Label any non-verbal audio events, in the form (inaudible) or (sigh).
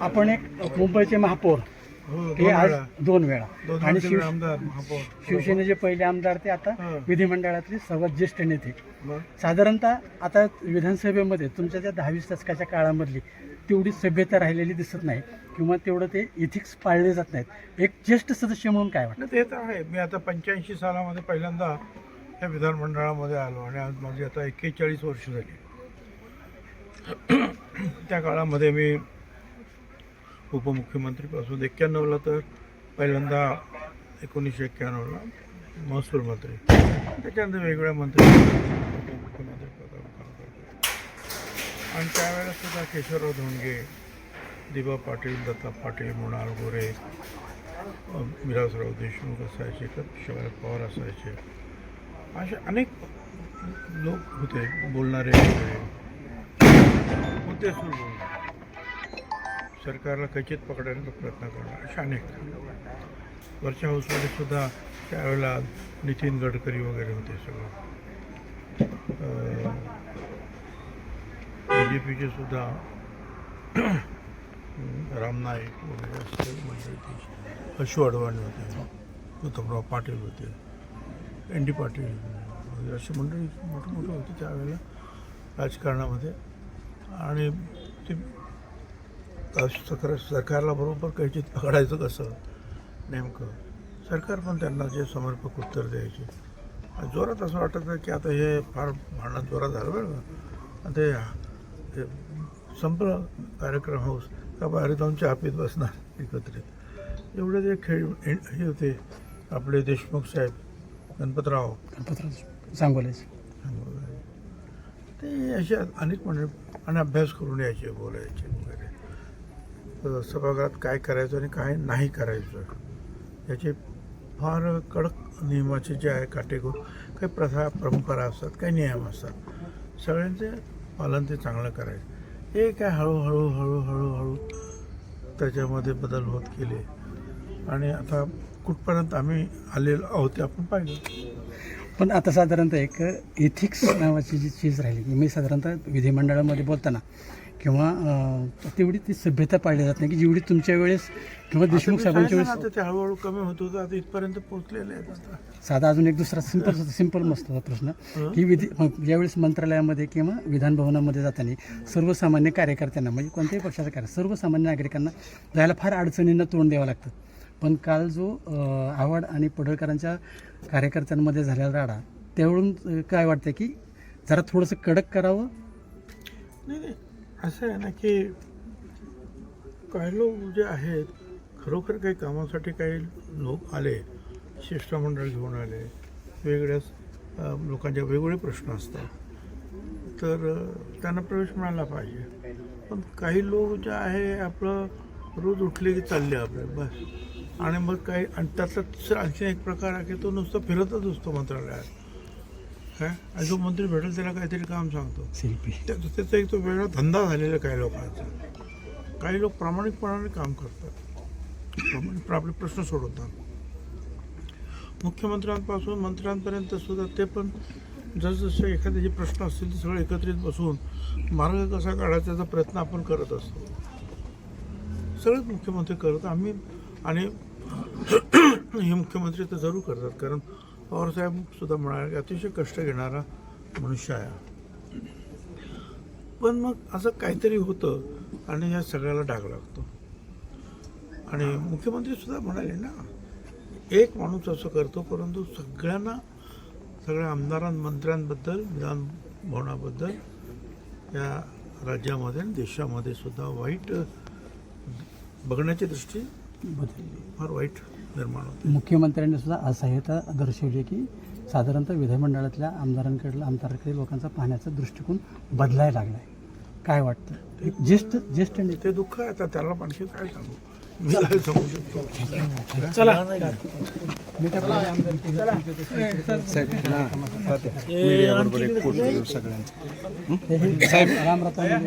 आपण एक मुंबईचे महापौर. हो हे आज. दोन वेळा. आणि शिव शिवसेनेचे पहिले आमदार ते आता. विधिमंडळातले सर्वात ज्येष्ठ नेते. साधारणतः आता विधानसभेमध्ये तुमच्या त्या दहावीस दशकाच्या काळामधली तेवढी सभ्यता राहिलेली दिसत नाही किंवा तेवढं ते इथिक्स पाळले जात नाहीत. एक ज्येष्ठ सदस्य म्हणून काय वाटतं? ते तर आहे. मी आता पंच्याऐंशी सालामध्ये पहिल्यांदा या विधानमंडळामध्ये आलो आणि आज माझी आता एक्केचाळीस वर्ष झाली. त्या काळामध्ये मी उपमुख्यमंत्रीपासून एक्क्याण्णवला तर पहिल्यांदा एकोणीसशे एक्क्याण्णवला महसूल मंत्री. त्याच्यानंतर वेगवेगळ्या मंत्री उपमुख्यमंत्री पदावर काम करतो आणि त्यावेळेस सुद्धा केशवराव धोंडगे दिबा पाटील दत्ता पाटील मृणाल गोरे विलासराव देशमुख असायचे तर शरद पवार असायचे. असे अनेक लोक होते बोलणारे होते. सुरू. बोलणारे सरकारला खचित पकडण्याचा प्रयत्न करणार. अशा अनेक वरच्या हाऊसमध्ये सुद्धा त्यावेळेला नितीन गडकरी वगैरे होते सगळं. बी जे पीचे सुद्धा (clears throat) राम नाईक वगैरे असे मंडळी अशू अडवाणी होते प्रतापराव पाटील होते एन डी पाटील वगैरे अशी मंडळी मोठं मोठं होती त्यावेळेला राजकारणामध्ये. आणि ते सरकार सरकारला बरोबर कैचित पकडायचं कसं? नेमकं सरकार पण त्यांना जे समर्पक उत्तर द्यायचे. जोरात असं वाटत आहे की आता हे फार भांडण जोरात झालं बरं ते संपलं कार्यक्रम हाऊस. का बाहेर जाऊन चहा पीत बसणार एकत्रित? एवढे ते खेळ हे होते आपले देशमुख साहेब गणपतराव. गणपतराव सांगोलेचे ते असे अनेक म्हणजे आणि अभ्यास करून यायचे बोलायचे वगैरे. सभागृहात काय करायचं आणि काय नाही करायचं याचे फार कडक नियमाचे जे आहे काटेकोर काही प्रथा परंपरा असतात काही नियम असतात. सगळ्यांचे पालन ते चांगलं करायचं. हे काय हळूहळू हळूहळू हळू त्याच्यामध्ये बदल होत गेले. आणि आता कुठपर्यंत आम्ही आलेलो आहोत ते आपण पाहिलं. पण आता साधारणतः एक इथिक्स नावाची जी चीज राहिली मी साधारणतः विधिमंडळामध्ये बोलताना किंवा तेवढी ती सभ्यता पाळली जात नाही की जेवढी तुमच्या वेळेस किंवा देशमुख साहेबांच्या वेळेस ते हळूहळू कमी होत होतं आता इथपर्यंत पोहोचलेले आहेत साधा अजून एक दुसरा सिंपल सिंपल मस्त होता प्रश्न हं. की विधी मग ज्यावेळेस मंत्रालयामध्ये किंवा विधान भवनामध्ये जाताना सर्वसामान्य कार्यकर्त्यांना म्हणजे कोणत्याही पक्षाचा कार्य सर्वसामान्य नागरिकांना जायला फार अडचणींना तोंड द्यावं लागतं. पण काल जो आव्हाड आणि पडळकरांच्या कार्यकर्त्यांमध्ये झालेला राडा त्यावरून काय वाटतं की जरा थोडंसं कडक करावं? नाही नाही. असं आहे ना की काही लोक जे आहेत खरोखर काही कामासाठी काही लोक आले शिष्टमंडळ घेऊन आले वेगळ्याच लोकांचे वेगवेगळे प्रश्न असतात. तर त्यांना प्रवेश मिळाला पाहिजे. पण काही लोक जे आहे आपलं रोज उठले की चालले आपले बस. आणि मग काही आणि त्यातला तिसरा आणखी एक प्रकार आहे की तो नुसतं फिरतच असतो मंत्रालयात. काय आणि जो मंत्री भेटेल त्याला काहीतरी काम सांगतो. शिल्पी. त्या- त्याचा एक तो वेगळा धंदा झालेला काही लोकांचा. काही लोक प्रामाणिकपणाने काम करतात. प्रामाणिक आपले प्रश्न सोडवतात. मुख्यमंत्र्यांपासून मंत्र्यांपर्यंत सुद्धा ते पण जसजसे एखाद्याचे प्रश्न असतील ते सगळे एकत्रित बसून मार्ग कसा काढायचा याचा प्रयत्न आपण करत असतो. सगळेच मुख्यमंत्री करत आम्ही आणि हे मुख्यमंत्री तर जरूर करतात. कारण पवारसाहेब सुद्धा म्हणाले की अतिशय कष्ट घेणारा मनुष्य आहे. पण मग असं काहीतरी होतं आणि या सगळ्याला डाग लागतो. आणि मुख्यमंत्री सुद्धा म्हणाले ना एक माणूस असं करतो परंतु सगळ्यांना सगळ्या आमदारां मंत्र्यांबद्दल विधान भवनाबद्दल या राज्यामध्ये आणि देशामध्ये सुद्धा वाईट बघण्याची दृष्टी बदलली फार वाईट निर्माण होते मुख्यमंत्र्यांनी सुद्धा असहाय्यता दर्शवली की साधारणतः विधिमंडळातल्या आमदारांकडला आमदारांकडे लोकांचा पाहण्याचा दृष्टिकोन बदलायला लागला आहे काय वाटतं एक ज्येष्ठ ज्येष्ठ नेते ते दुःख आहे आता त्याला आणखी काय सांगू मी काय सांगू शकतो हे- हे राम रतन